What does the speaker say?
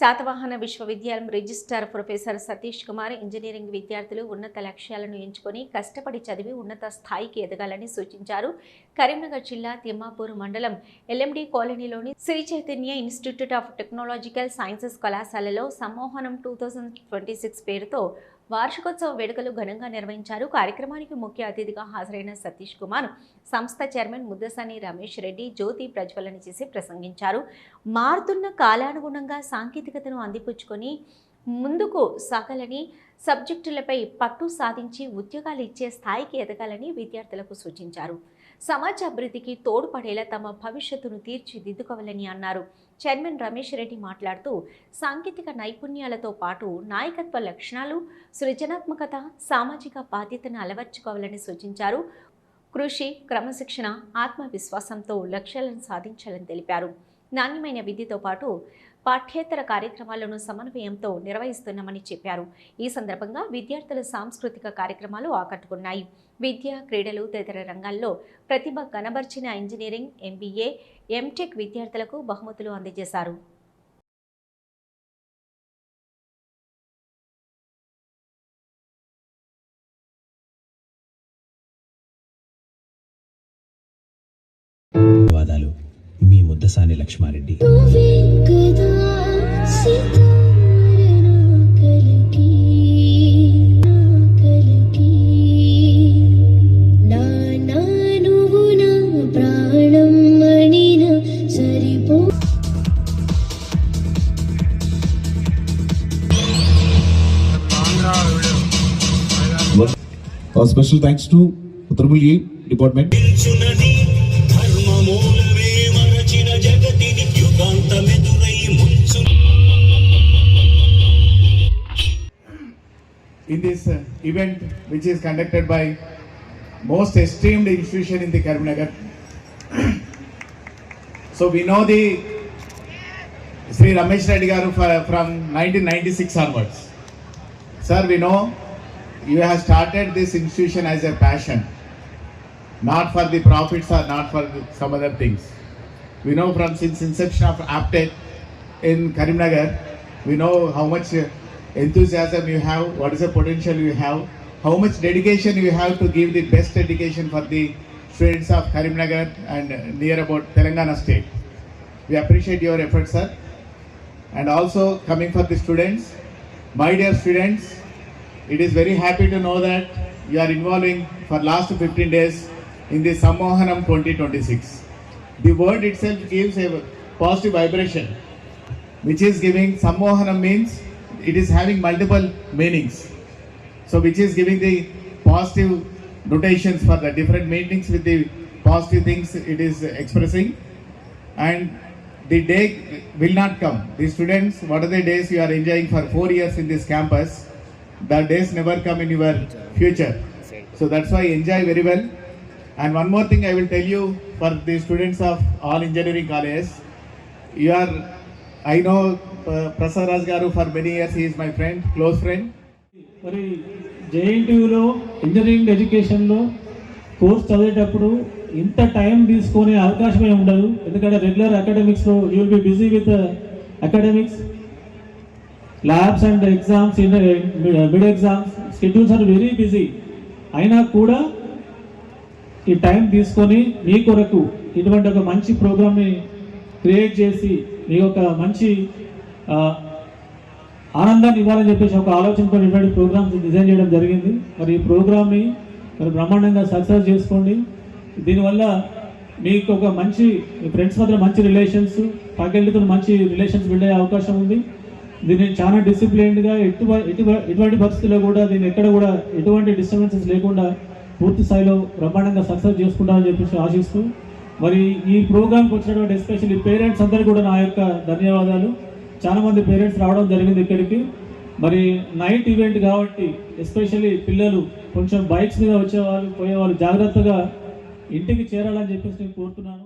శాతవాహన విశ్వవిద్యాలయం registrar professor Satish Kumar engineering విద్యార్థులు ఉన్నత లక్ష్యాలను ఎంచుకొని కష్టపడి చదివి ఉన్నత స్థాయికి ఎదగాలని సూచించారు. కరీంనగర్ జిల్లా తిమ్మాపూర్ మండలం ఎల్ఎండి కాలనీలోని Sri Chaitanya institute of technological sciences కళాశాలలో Sammohanam two thousand twenty six పేరుతో వార్షికోత్సవ వేడుకలు ఘనంగా నిర్వహించారు. కార్యక్రమానికి ముఖ్య అతిథిగా హాజరైన సతీష్ కుమార్ సంస్థ చైర్మన్ ముద్దసాని రమేష్ రెడ్డి జ్యోతి ప్రజ్వలన చేసి ప్రసంగించారు. మారుతున్న కాలానుగుణంగా సాంకేతికతను అందిపుచ్చుకొని ముందుకు సాగాలని సబ్జెక్టులపై పట్టు సాధించి ఉద్యోగాలు ఇచ్చే స్థాయికి ఎదగాలని విద్యార్థులకు సూచించారు. సమాజ అభివృద్ధికి తోడ్పడేలా తమ భవిష్యత్తును తీర్చిదిద్దుకోవాలని అన్నారు. చైర్మన్ రమేష్ రెడ్డి మాట్లాడుతూ సాంకేతిక నైపుణ్యాలతో పాటు నాయకత్వ లక్షణాలు సృజనాత్మకత సామాజిక బాధ్యతను అలవర్చుకోవాలని సూచించారు. కృషి క్రమశిక్షణ ఆత్మవిశ్వాసంతో లక్ష్యాలను సాధించాలని తెలిపారు. నాణ్యమైన విద్యతో పాటు పాఠ్యేతర కార్యక్రమాలను సమన్వయంతో నిర్వహిస్తున్నామని చెప్పారు. ఈ సందర్భంగా విద్యార్థుల సాంస్కృతిక కార్యక్రమాలు ఆకట్టుకున్నాయి. విద్య క్రీడలు తదితర రంగాల్లో ప్రతిభ కనబర్చిన ఇంజనీరింగ్ ఎంబీఏ ఎంటెక్ విద్యార్థులకు బహుమతులు అందజేశారు. ముద్దసాని లక్ష్మారెడ్డి. నువ్వే కదా సితార నా కలికి in this uh, event which is conducted by most esteemed institution in the Karimnagar. so we know the Sri Ramesh Reddy garu for- from 1996 onwards. Sir, we know you have started this institution as a passion, not for the profits or not for the- some other things. We know from since inception of Aptech in Karimnagar, we know how much enthusiasm you have, what is the potential you have, how much dedication you have to give the best education for the students of Karimnagar and near about Telangana state. We appreciate your efforts, sir. And also coming for the students, my dear students, it is very happy to know that you are involving for last 15 days in the Sammohanam 2026. The word itself gives a positive vibration, which is giving Sammohanam means it is having multiple meanings. So which is giving the positive notations for the different meanings with the positive things it is expressing. And the day will not come. The students, what are the days you are enjoying for four years in this campus? The days never come in your future. So that's why enjoy very well. And one more thing I will tell you for the students of all engineering colleges, you are, I know uh, Prasad Raj Garu for many years, he is my friend, close friend. మరి జేఎన్టీయూలో engineering ఎడ్యుకేషన్లో course చదివేటప్పుడు ఇంత time తీసుకునే అవకాశమే ఉండదు ఎందుకంటే regular అకాడమిక్స్లో you will be busy with academics labs and exams mid exams schedules are very busy అయినా కూడా ఈ టైం తీసుకొని మీ కొరకు ఇటువంటి ఒక మంచి ప్రోగ్రామ్ని క్రియేట్ చేసి మీ యొక్క మంచి ఆనందాన్ని ఇవ్వాలని చెప్పేసి ఒక ఆలోచనతో ఇటువంటి ప్రోగ్రామ్స్ డిజైన్ చేయడం జరిగింది. మరి ఈ ప్రోగ్రామ్ని మరి బ్రహ్మాండంగా సక్సెస్ చేసుకోండి. దీనివల్ల మీకు ఒక మంచి ఫ్రెండ్స్ మధ్య మంచి రిలేషన్స్ ఫ్యాకల్టీతో మంచి రిలేషన్స్ బిల్డ్ అయ్యే అవకాశం ఉంది. దీన్ని చాలా డిసిప్లిన్గా ఎటు ఎటువంటి పరిస్థితుల్లో కూడా దీన్ని ఎక్కడ కూడా ఎటువంటి డిస్టర్బెన్సెస్ లేకుండా పూర్తి స్థాయిలో బ్రహ్మాండంగా సక్సెస్ చేసుకుంటామని చెప్పేసి ఆశిస్తూ మరి ఈ ప్రోగ్రామ్కి వచ్చినటువంటి ఎస్పెషల్లీ పేరెంట్స్ అందరికీ కూడా నా యొక్క ధన్యవాదాలు. చాలా మంది పేరెంట్స్ రావడం జరిగింది ఇక్కడికి. మరి నైట్ ఈవెంట్ కాబట్టి ఎస్పెషల్లీ పిల్లలు కొంచెం బైక్స్ మీద వచ్చేవాళ్ళు పోయేవాళ్ళు జాగ్రత్తగా ఇంటికి చేరాలని చెప్పేసి నేను కోరుతున్నాను.